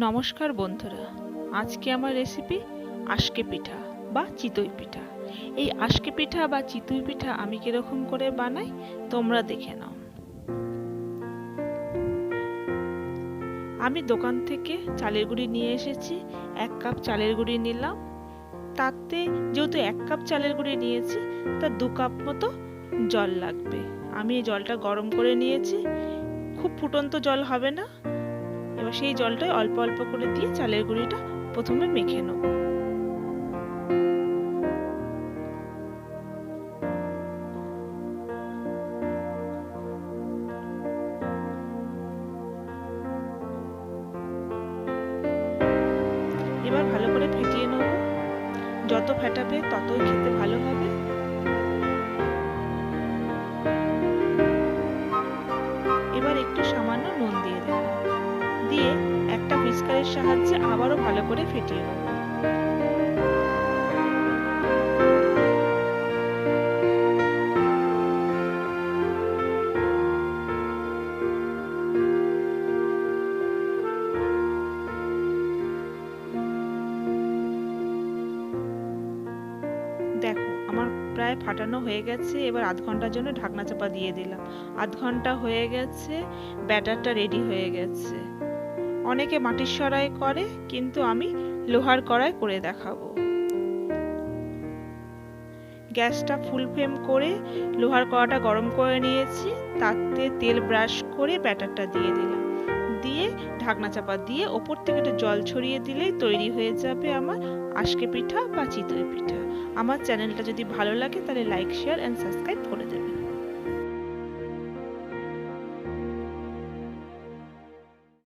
নমস্কার বন্ধুরা। আজকে আমার রেসিপি আশকে পিঠা বা চিতই পিঠা। এই আশকে পিঠা বা চিতই পিঠা আমি কীরকম করে বানাই, তোমরা দেখে নাও। আমি দোকান থেকে চালের গুঁড়ি নিয়ে এসেছি, এক কাপ চালের গুঁড়ি নিলাম। তাতে যেহেতু এক কাপ চালের গুঁড়ি নিয়েছি, তা দু কাপ মতো জল লাগবে। আমি এই জলটা গরম করে নিয়েছি। খুব ফুটন্ত জল হবে না। সেই জলটাই অল্প অল্প করে দিয়ে চালের গুঁড়িটা প্রথমে মেখে এবার ভালো করে ফেটিয়ে নেব। যত ফেটাবে ততই খেতে ভালো হবে। একটা সাহায্যে আবারও ভালো করে ফেটিয়ে নেব। দেখো, আমার প্রায় ফাটানো হয়ে গেছে, এবার আধ ঘণ্টার জন্য ঢাকনা চাপা দিয়ে দিলাম। আধ ঘণ্টা হয়ে গেছে, ব্যাটারটা রেডি হয়ে গেছে। অনেকে মাটির সরাই করে, কিন্তু আমি লোহার কড়াই করে দেখাবো। গ্যাসটা ফুল ফ্লেম করে লোহার কড়াটা গরম করে নিয়েছি, তাতে তেল ব্রাশ করে ব্যাটারটা দিয়ে দিলাম। দিয়ে ঢাকনা চাপা দিয়ে ওপর থেকে একটু জল ছড়িয়ে দিলেই তৈরি হয়ে যাবে আমার আশকে পিঠা বা চিতই পিঠা। আমার চ্যানেলটা যদি ভালো লাগে তাহলে লাইক, শেয়ার অ্যান্ড সাবস্ক্রাইব